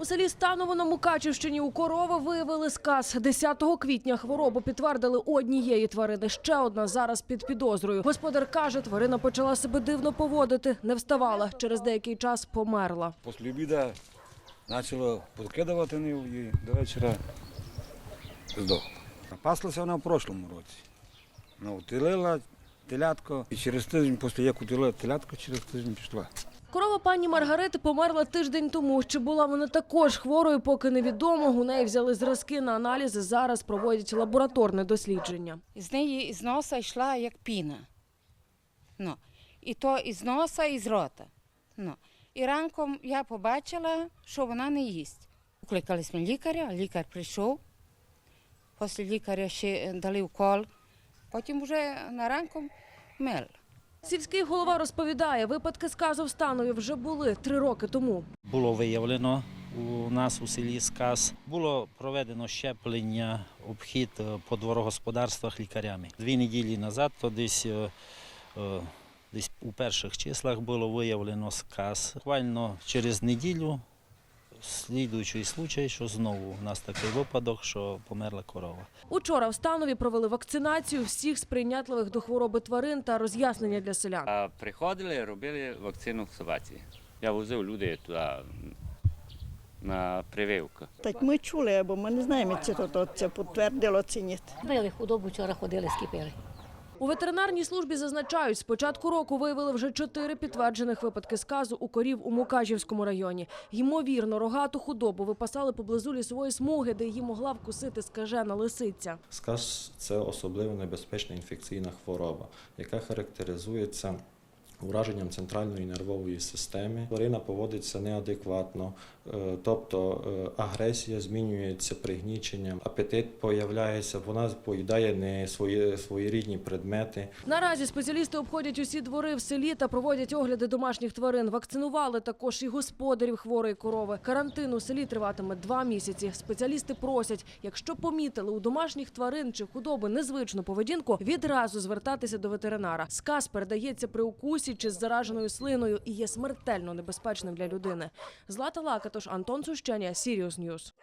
У селі Станово на Мукачівщині у корови виявили сказ. 10 квітня хворобу підтвердили у однієї тварини. Ще одна зараз під підозрою. Господар каже, тварина почала себе дивно поводити, не вставала. Через деякий час померла. Після обіду почало підкидувати і до вечора здохла. Паслася вона в прошлому році. Ну, утилила телятко, і через тиждень, після як утилила телятко, через тиждень пішла. Корова пані Маргарити померла тиждень тому. Чи була вона також хворою, поки невідомо. У неї взяли зразки на аналізи. Зараз проводять лабораторне дослідження. З неї із носа йшла як піна. Ну, і то із носа, і з рота. Ну. І ранком я побачила, що вона не їсть. Кликали ми лікаря, лікар прийшов. Після лікаря ще дали укол, потім вже на ранком мел. Сільський голова розповідає, випадки з Казовстаною вже були три роки тому. Було виявлено у нас у селі Сказ. Було проведено щеплення, обхід е, по дворогосподарствах лікарями. Дві неділі назад, то десь, е, е, десь у перших числах було виявлено сказ. Буквально через неділю слідуючий случай, що знову у нас такий випадок, що померла корова. Учора в станові провели вакцинацію всіх сприйнятливих до хвороби тварин та роз'яснення для селян. А приходили, робили вакцину собаці. Я возив людей туди на прививку. Так ми чули, бо ми не знаємо, чи то, це підтвердило чи ні. Били худобу, вчора ходили, скипили. У ветеринарній службі зазначають, з початку року виявили вже чотири підтверджених випадки сказу у корів у Мукачівському районі. Ймовірно, рогату худобу випасали поблизу лісової смуги, де її могла вкусити скажена лисиця. Сказ це особливо небезпечна інфекційна хвороба, яка характеризується ураженням центральної нервової системи. Тварина поводиться неадекватно, е, тобто е, агресія змінюється пригніченням, апетит появляється, вона поїдає не свої своєрідні предмети. Наразі спеціалісти обходять усі двори в селі та проводять огляди домашніх тварин. Вакцинували також і господарів хворої корови. Карантин у селі триватиме два місяці. Спеціалісти просять, якщо помітили у домашніх тварин чи худоби незвичну поведінку, відразу звертатися до ветеринара. Сказ передається при укусі чи з зараженою слиною і є смертельно небезпечним для людини. Злата Лака, тож Антон Сущеня, Сіріус Ньюс.